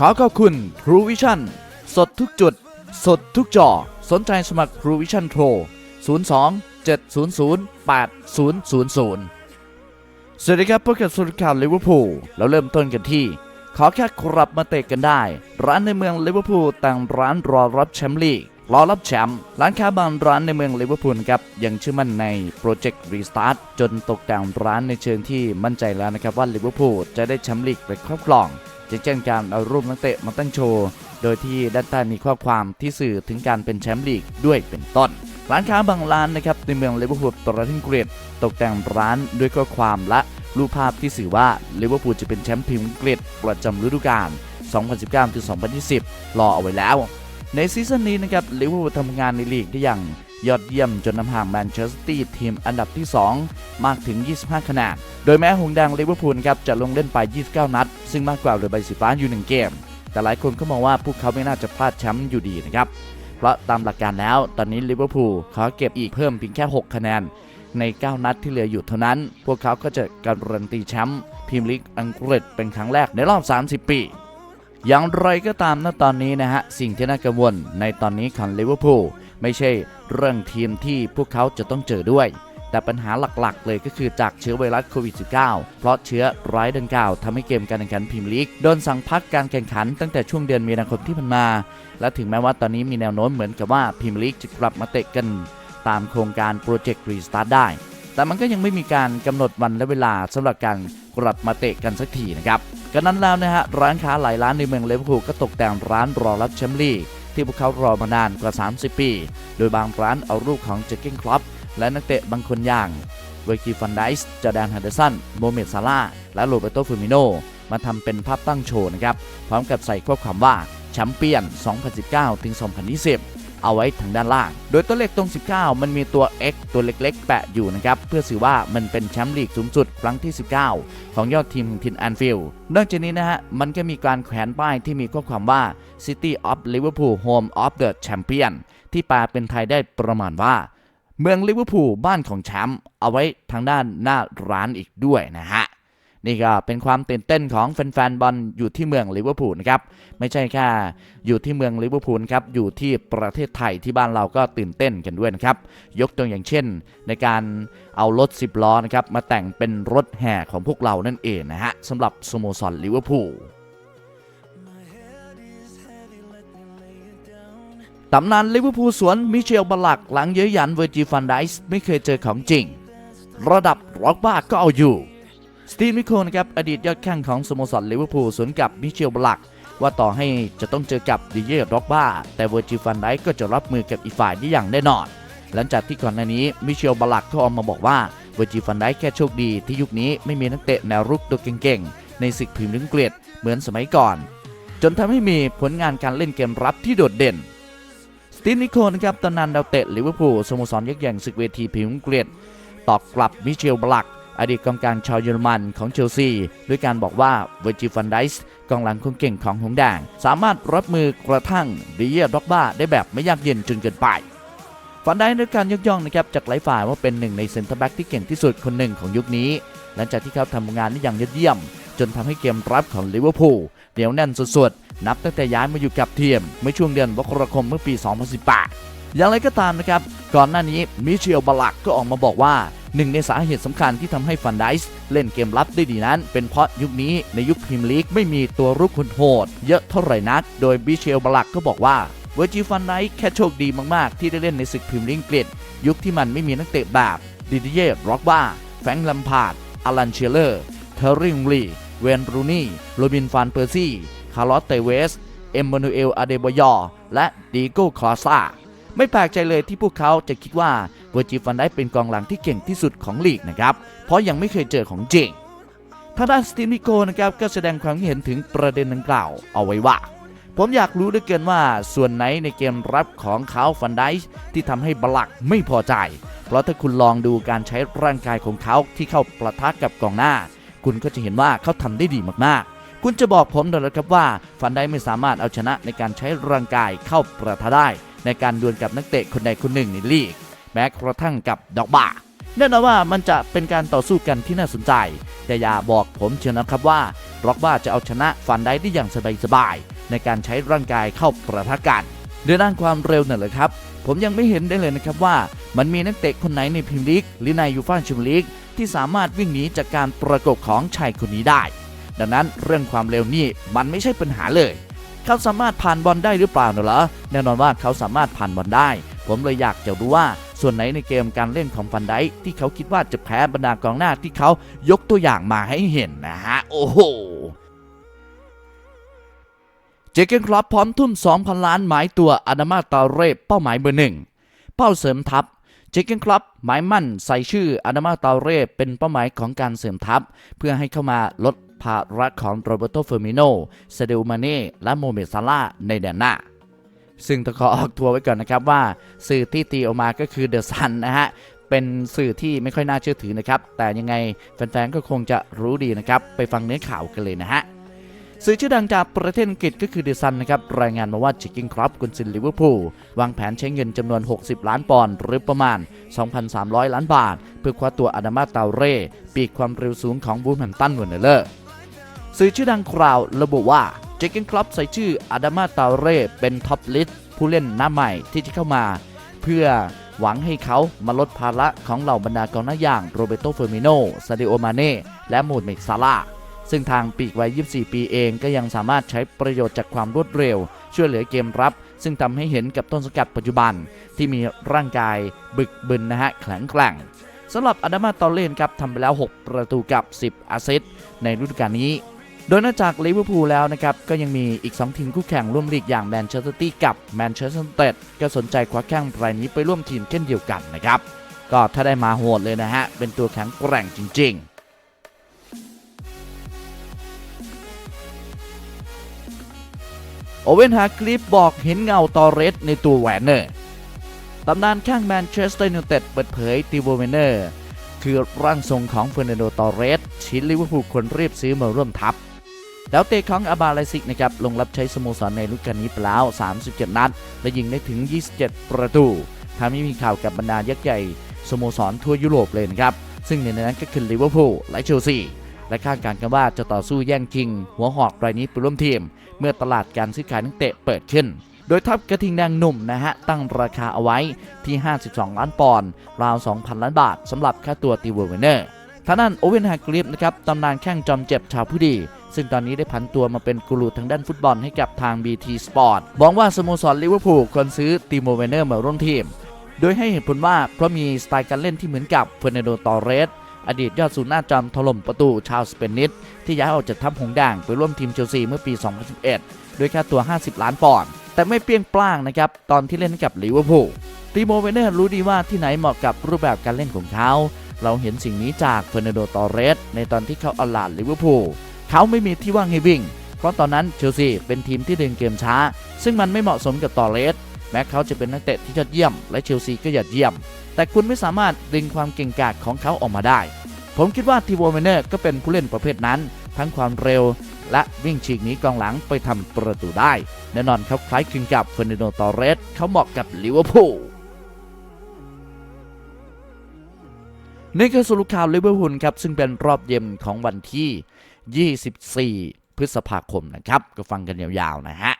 ขอขอบคุณ True Vision สดทุกจุด สดทุกจอ สนใจสมัคร True Vision โทร02 700 8000 สวัสดีครับพบกับสุดข่าวลิเวอร์พูลเราเริ่มต้นกันที่ ขอแค่ครับมาเตะกันได้ ร้านในเมืองลิเวอร์พูลต่างร้านรอรับแชมป์ลีกรอรับแชมป์ร้านค้าบางร้านในเมืองลิเวอร์พูลครับยังเชื่อมั่นในโปรเจกต์รีสตาร์ทจนตกแต่งร้านในเชิงที่มั่นใจแล้วนะครับว่าลิเวอร์พูลจะได้แชมป์ลีกไปครอบครอง จะเช่นการเอารูปนักเตะมาตั้งโชว์ โดยที่ด้านใต้มีข้อความที่สื่อถึงการเป็นแชมป์ลีกด้วยเป็นต้น ร้านค้าบางร้านนะครับในเมืองลิเวอร์พูลประเทศอังกฤษตกแต่งร้านด้วยข้อความและรูปภาพที่สื่อว่าลิเวอร์พูลจะเป็นแชมป์พรีเมียร์อังกฤษประจำฤดูกาล 2019-2020 รอเอาไว้แล้ว ในซีซั่นนี้นะครับลิเวอร์พูลทำงานในลีกได้อย่าง ยอดเยี่ยมจนนำห่างแมนเชสเตอร์ทีมอันดับที่ 2 มากถึง 25 คะแนน โดยแม้หงแดงลิเวอร์พูลครับจะลงเล่นไป 29 นัด ซึ่งมากกว่าเรือใบสีฟ้าอยู่ 1 เกม แต่หลายคนก็มองว่าพวกเขาไม่น่าจะพลาดแชมป์อยู่ดีนะครับ เพราะตามหลักการแล้วตอนนี้ลิเวอร์พูลเขาเก็บอีกเพิ่มเพียงแค่ 6 คะแนนใน 9 นัดที่เหลืออยู่เท่านั้น พวกเขาก็จะการันตีแชมป์พรีเมียร์ลีกอังกฤษเป็นครั้งแรกในรอบ 30 ปี อย่างไรก็ตามณตอนนี้นะฮะ สิ่งที่น่ากังวลในตอนนี้ของลิเวอร์พูล ไม่ใช่เรื่องทีมที่พวกเขาจะต้องเจอด้วย แต่ปัญหาหลักๆ เลยก็คือจากเชื้อไวรัสโควิด -19 เพราะเชื้อร้ายดังกล่าวทำให้เกมการแข่งขันพรีเมียร์ลีก โดนสั่งพักการแข่งขันตั้งแต่ช่วงเดือนมีนาคมที่ผ่านมา และถึงแม้ว่าตอนนี้มีแนวโน้มเหมือนกับว่าพรีเมียร์ลีกจะกลับมาเตะกัน ตามโครงการโปรเจกต์รีสตาร์ทได้ แต่มันก็ยังไม่มีการกำหนดวันและเวลาสำหรับการกลับมาเตะกันสักทีนะครับกันนั้นแล้วนะฮะร้านค้าหลายร้านในเมืองเลเวอร์พูลก็ตกแต่งร้านรอรับแชมป์ลีก ที่พวกเขารอมานานกว่า 30 ปี โดยบางร้านเอารูปของเจคเก้นคลับและนักเตะบางคนอย่างเวกิฟันไดส์จอแดนฮันเดอร์สันโมเมดซาร่าและโรเบโตฟูมิโนมาทำเป็นภาพตั้งโชว์นะครับ พร้อมกับใส่ข้อความว่าแชมเปี้ยน 2019-2020 เอาไว้ทางด้านล่าง โดยตัวเลขตรง 19 มันมีตัว X ตัวเล็กๆ แปะอยู่นะครับ เพื่อสื่อว่ามันเป็นแชมป์ลีกสูงสุดครั้งที่ 19 ของยอดทีมของทีมแอนฟิลด์นอกจากนี้นะฮะ มันก็มีการแขวนป้ายที่มีข้อความว่า City of Liverpool Home of the Champion ที่แปลเป็นไทยได้ประมาณว่า เมืองลิเวอร์พูลบ้านของแชมป์เอาไว้ทางด้านหน้าร้านอีกด้วยนะฮะ นี่ก็เป็นความตื่นเต้นของแฟนๆบอลอยู่ที่เมืองลิเวอร์พูลนะครับไม่ใช่แค่อยู่ที่เมืองลิเวอร์พูลครับอยู่ที่ประเทศไทยที่บ้านเราก็ตื่นเต้นกันด้วยนะครับยกตัวอย่างเช่น ในการเอารถ 10 ล้อนะครับมาแต่งเป็นรถแห่ของพวกเรานั่นเองนะฮะสำหรับสโมสรลิเวอร์พูลตำนานลิเวอร์พูลสวนมิเชลบาลักหลังเย้ยหยันเวอร์จิฟันไดส์ไม่เคยเจอของจริง ระดับร็อกบ้าก็เอาอยู่ สตีฟมิโคนะครับอดีตยอดแข้งของสโมสรลิเวอร์พูลสวนกับมิเชลบลัก ว่าต่อให้จะต้องเจอกับดิเย่ร็อกบ้า แต่เวอร์จิฟันไดส์ก็จะรับมือกับอีกฝ่ายได้อย่างแน่นอน หลังจากที่ก่อนหน้านี้มิเชลบลักเขาออกมาบอกว่าเวอร์จิฟันไดส์แค่โชคดีที่ยุคนี้ไม่มีนักเตะแนวรุกตัวเก่งๆ ในศึกพรีเมียร์ลีกอังกฤษเหมือนสมัยก่อน จนทำให้มีผลงานการเล่นเกมรับที่โดดเด่นสตีฟนิโคนะครับตำนานดาวเตะลิเวอร์พูลสโมสรยักษ์ใหญ่ศึกเวทีพรีเมียร์อังกฤษตอบกลับมิเชลบลัก อดีตกองกลางชาวเยอรมันของเชลซี ด้วยการบอกว่าเวอร์จิฟันไดส์กองหลังคนเก่งของหงส์แดง สามารถรับมือกระทั่งดิเยด็อกบ้าได้แบบไม่ยากเย็นจนเกินไปฟันได้ด้วยการยกย่องนะครับจากหลายฝ่ายว่าเป็นหนึ่งในเซนเตอร์แบ็กที่เก่งที่สุดคนหนึ่งของยุคนี้ หลังจากที่เขาทำงานได้อย่างยอดเยี่ยม จนทำให้เกมรับของลิเวอร์พูลเหนียวแน่นสุดๆนับตั้งแต่ย้ายมาอยู่กับทีมเมื่อช่วงเดือนมกราคมเมื่อปี 2018อย่างไรก็ตามนะครับ ก่อนหน้านี้มิเชลบาลักก็ออกมาบอกว่า หนึ่งในสาเหตุสำคัญที่ทำให้ฟันไดส์เล่นเกมรับได้ดีนั้น เป็นเพราะยุคนี้ในยุคพรีเมียร์ลีกไม่มีตัวรุกคนโหด เยอะเท่าไหร่นัก โดยมิเชลบลักก็บอกว่าเวอร์จิฟันไดส์แค่โชคดีมากๆ ที่ได้เล่นในศึกพรีเมียร์ลีกอังกฤษยุคที่มันไม่มีนักเตะแบบดิดิเย่ร็อกบ้าแฟรงค์ลัมพาร์ดอลันเชลเลอร์เทอร์ริงลีเวนรูนี่โรบินฟานเปอร์ซี่คาร์ลอสเตเวสเอมมานูเอลอาเดบยอและดิโก้คอซ่า ไม่แปลกใจเลยที่พวกเขาจะคิดว่าเวอร์จิฟันได้เป็นกองหลังที่เก่งที่สุดของลีกนะครับ เพราะยังไม่เคยเจอของจริงทางด้านสตีนิโกนะครับก็แสดงความเห็นถึงประเด็นดังกล่าวเอาไว้ว่า ผมอยากรู้เหลือเกินว่าส่วนไหนในเกมรับของเขาฟันไดที่ทำให้บลักไม่พอใจ เพราะถ้าคุณลองดูการใช้ร่างกายของเขาที่เข้าประทะกับกองหน้า คุณก็จะเห็นว่าเขาทำได้ดีมากๆ คุณจะบอกผมหน่อยนะครับว่า ฟันไดไม่สามารถเอาชนะในการใช้ร่างกายเข้าประทะได้ ในการดวลกับนักเตะคนใดคนหนึ่งในลีก แม้กระทั่งกับดอกบาแน่นอนว่ามันจะเป็นการต่อสู้กันที่น่าสนใจ แต่อย่าบอกผมเชียวนะครับว่าร็อกบ้าจะเอาชนะฟันได้ได้อย่างสบายๆในการใช้ร่างกายเข้าประทะกันในด้านความเร็วนั่นแหละครับ ผมยังไม่เห็นได้เลยนะครับว่า มันมีนักเตะคนไหนในพรีเมียร์ลีกหรือในยูฟ่าแชมเปี้ยนลีกที่สามารถวิ่งหนีจากการประกบของชายคนนี้ได้ ดังนั้นเรื่องความเร็วนี่มันไม่ใช่ปัญหาเลย เขาสามารถผ่านบอลได้หรือเปล่าเนอะเหรอแน่นอนว่าเขาสามารถผ่านบอลได้ ผมเลยอยากจะรู้ว่าส่วนไหนในเกมการเล่นของฟันไดที่เขาคิดว่าจะแพ้บรรดากองหน้าที่เขายกตัวอย่างมาให้เห็นนะฮะโอ้โหเจเกนคลับพร้อมทุ่ม 2,000 ล้านหมายตัวอาดามาตาเร่เป้าหมายเบอร์หนึ่งเป้าเสริมทัพ จเกนคลับหมายมั่นใส่ชื่ออาดามาตาเรเป็นเป้าหมายของการเสริมทัพ เพื่อให้เข้ามาลดภาระของโรเบโตเฟอร์มิโนเซเดลมาเน่และโมเมซาร่าในแดนหน้าซึ่งต้องขอออกทัวร์ไว้ก่อนนะครับว่า สื่อที่ตีออกมาก็คือเดอะซันนะฮะ เป็นสื่อที่ไม่ค่อยน่าเชื่อถือนะครับ แต่ยังไงแฟนๆก็คงจะรู้ดีนะครับ ไปฟังเนื้อข่าวกันเลยนะฮะ สื่อชื่อดังจากประเทศอังกฤษก็คือเดอะซันนะครับรายงานมาว่าจิกกิ้งครับกุนซินลิเวอร์พูลวางแผนใช้เงินจำนวน 60 ล้านปอนด์หรือประมาณ 2,300 ล้านบาท เพื่อคว้าตัวอาดามาตาเร่ ปีกความเร็วสูงของบูมแฮมตันวันเนเลอร์สื่อชื่อดังคราวระบุว่าเจเกนคลับใส่ชื่ออาดามาตาเร่เป็นท็อปลิสต์ผู้เล่นหน้าใหม่ที่จะเข้ามา เพื่อหวังให้เขามาลดภาระของเหล่าบรรดากองหน้าอย่างโรเบโตเฟอร์มิโนซาดิโอมาเน่และโมดเมกซาลา ซึ่งทางปีกวัย 24 ปีเองก็ยังสามารถใช้ประโยชน์จากความรวดเร็ว ช่วยเหลือเกมรับ ซึ่งทำให้เห็นกับต้นสกัดปัจจุบัน ที่มีร่างกายบึกบึนนะฮะแข็งแกร่งสำหรับอาดามาตอเลนครับทำไปแล้ว 6 ประตูกับ 10 อาซิสต์ในฤดูกาลนี้ โดยนอกจากลิเวอร์พูลแล้วนะครับ ก็ยังมีอีก 2 ทีมคู่แข่งร่วมลีกอย่างแมนเชสเตอร์ตี้กับแมนเชสเตอร์ยูไนเต็ดก็สนใจคว้าแข้งรายนี้ไปร่วมทีมเช่นเดียวกันนะครับ ก็ถ้าได้มาโหดเลยนะฮะ เป็นตัวแข็งแกร่งจริง ๆ โอเวนฮาคลิปบอกเห็นเงาตอเรสในตัวแหวนเนอร์ตำนานข้างแมนเชสเตอร์ยูไนเต็ดเปิดเผยติโวเวนเนอร์คือร่างทรงของเฟอร์นันโดตอเรสชิ้นลิเวอร์พูลควรรีบซื้อมาร่วมทัพแล้วเตะของอาบาไลซิกนะครับลงรับใช้สโมสรในฤดูกาลนี้ไปแล้ว 37 นัด และยิงได้ถึง 27 ประตูทำให้มีข่าวกับบรรดายักษ์ใหญ่สโมสรทั่วยุโรปเลยนะครับ ซึ่งในนั้นก็คือลิเวอร์พูลและเชลซี และคาดการณ์กันว่าจะต่อสู้แย่งชิง หัวหอกรายนี้ไปร่วมทีม เมื่อตลาดการซื้อขายนักเตะเปิดขึ้น โดยทัพกระทิงแดงหนุ่มนะฮะ ตั้งราคาเอาไว้ที่ 52 ล้านปอนด์ราว 2,000 ล้านบาทสำหรับค่าตัวตีเวอร์เวเนอร์ท่างนั้นโอเวนฮากริฟนะครับตำนานแข้งจอมเจ็บชาวผู้ดี ซึ่งตอนนี้ได้ผันตัวมาเป็นกูรูทางด้านฟุตบอลให้กับทาง BT Sport บอกว่าสโมสรลิเวอร์พูลควรซื้อตีโมเวเนอร์มาร่วมทีม โดยให้เหตุผลว่าเพราะมีสไตล์การเล่นที่เหมือนกับเฟอร์นันโดตอเรส อดีตยอดศูนย์หน้าจอมถล่มประตูชาวสเปนิสที่ย้ายออกจากทัพหงส์แดงไปร่วมทีมเชลซีเมื่อปี 2011 ด้วยค่าตัว 50 ล้านปอนด์แต่ไม่เปี้ยงปร้างนะครับตอนที่เล่นกับลิเวอร์พูลตีโมเวเนอร์รู้ดีว่าที่ไหนเหมาะกับรูปแบบการเล่นของเขา เราเห็นสิ่งนี้จากเฟอร์นันโด ตอเรส ในตอนที่เขาเอาลาดลิเวอร์พูลเขาไม่มีที่ว่างให้วิ่ง เพราะตอนนั้นเชลซีเป็นทีมที่เดินเกมช้า ซึ่งมันไม่เหมาะสมกับตอเรส แม้เขาจะเป็นนักเตะที่ยอดเยี่ยม และเชลซีก็ยอดเยี่ยม แต่คุณไม่สามารถดึงความเก่งกาจของเขาออกมาได้ ผมคิดว่าทีโวเมเนอร์ก็เป็นผู้เล่นประเภทนั้น ทั้งความเร็ว และวิ่งฉีกหนีกองหลังไปทำประตูได้ แน่นอนเขาคล้ายคลึงกับเฟอร์นันโดตอเรสเขาเหมาะกับลิเวอร์พูลนี่คือสรุปข่าวลิเวอร์พูลครับ ซึ่งเป็นรอบเย็นของวันที่ 24 พฤษภาคมนะครับ ก็ฟังกันยาวๆนะฮะ